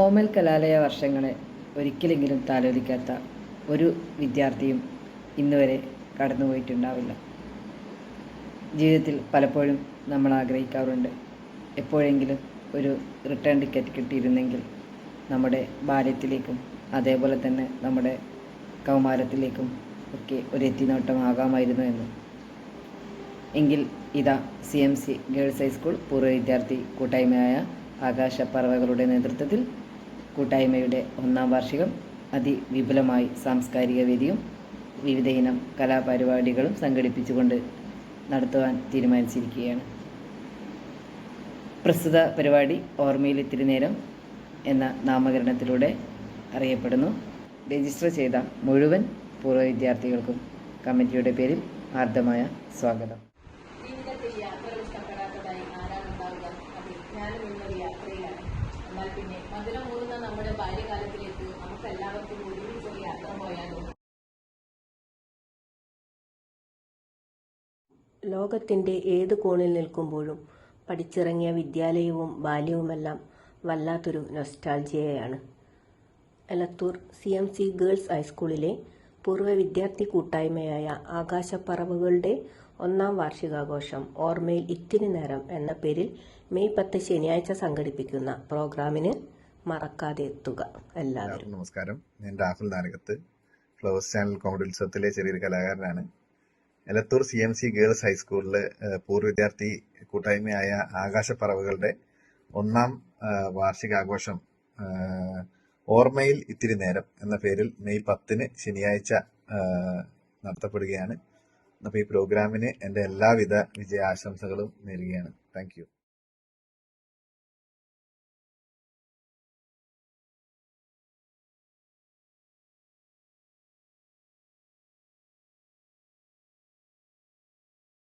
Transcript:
ഓമൽ കലാലയ വർഷങ്ങളെ ഒരിക്കലെങ്കിലും താലോലിക്കാത്ത ഒരു വിദ്യാർത്ഥിയും ഇന്നുവരെ കടന്നുപോയിട്ടുണ്ടാവില്ല ജീവിതത്തിൽ പലപ്പോഴും നമ്മൾ ആഗ്രഹിക്കാറുണ്ട്. എപ്പോഴെങ്കിലും ഒരു റിട്ടേൺ ടിക്കറ്റ് കിട്ടിയിരുന്നെങ്കിൽ നമ്മുടെ ബാല്യത്തിലേക്കും അതേപോലെ തന്നെ നമ്മുടെ കൗമാരത്തിലേക്കും ഒക്കെ ഒരു എത്തിനോട്ടമാകാമായിരുന്നു എന്ന്. എങ്കിൽ ഇതാ C M C girls high school പൂർവ വിദ്യാർത്ഥി കൂട്ടായ്മയായ ആകാശപ്പറവകളുടെ നേതൃത്വത്തിൽ കൂട്ടായ്മയുടെ ഒന്നാം വാർഷികം അതിവിപുലമായി സാംസ്കാരിക വേദിയും വിവിധ ഇനം കലാപരിപാടികളും സംഘടിപ്പിച്ചുകൊണ്ട് നടത്തുവാൻ തീരുമാനിച്ചിരിക്കുകയാണ്. പ്രസ്തുത പരിപാടി ഓർമ്മയിൽ ഇത്തിരി നേരം എന്ന നാമകരണത്തിലൂടെ അറിയപ്പെടുന്നു. രജിസ്റ്റർ ചെയ്ത മുഴുവൻ പൂർവ വിദ്യാർത്ഥികൾക്കും കമ്മിറ്റിയുടെ പേരിൽ ഹാർദമായ സ്വാഗതം. എന്നാൽ പിന്നെ മധുരം മൂടുന്ന നമ്മുടെ ബാല്യകാലത്തിലേക്ക് നമുക്ക് എല്ലാവർക്കും ഒരുമിച്ചൊരു യാത്ര പോയാലോ? ലോകത്തിന്റെ ഏത് കോണിൽ നിൽക്കുമ്പോഴും പഠിച്ചിറങ്ങിയ വിദ്യാലയവും ബാല്യവുമെല്ലാം വല്ലാത്തൊരു നൊസ്റ്റാൾജിയയാണ് Elathur C M C girls ഹൈസ്കൂളിലെ പൂർവ വിദ്യാർത്ഥി കൂട്ടായ്മയായ ആകാശപ്പറവുകളുടെ ഒന്നാം വാർഷികാഘോഷം ഓർമ്മയിൽ ഇത്തിരി നേരം എന്ന പേരിൽ മെയ് പത്ത് ശനിയാഴ്ച സംഘടിപ്പിക്കുന്ന പ്രോഗ്രാമിന് മറക്കാതെ എത്തുക. എല്ലാവരും. നമസ്കാരം. ഞാൻ Rahul Narakath Flowers channel comedy ഉത്സവത്തിലെ ചെറിയൊരു കലാകാരനാണ്. Elathur C M C girls ഹൈസ്കൂളിലെ പൂർവ വിദ്യാർത്ഥി കൂട്ടായ്മയായ ആകാശപ്പറവുകളുടെ ഒന്നാം വാർഷികാഘോഷം ഓർമ്മയിൽ ഇത്തിരി നേരം എന്ന പേരിൽ മെയ് പത്തിന് ശനിയാഴ്ച നടത്തപ്പെടുകയാണ്. അപ്പോൾ ഈ പ്രോഗ്രാമിന് എന്റെ എല്ലാവിധ വിജയാശംസകളും നേരുകയാണ്. താങ്ക്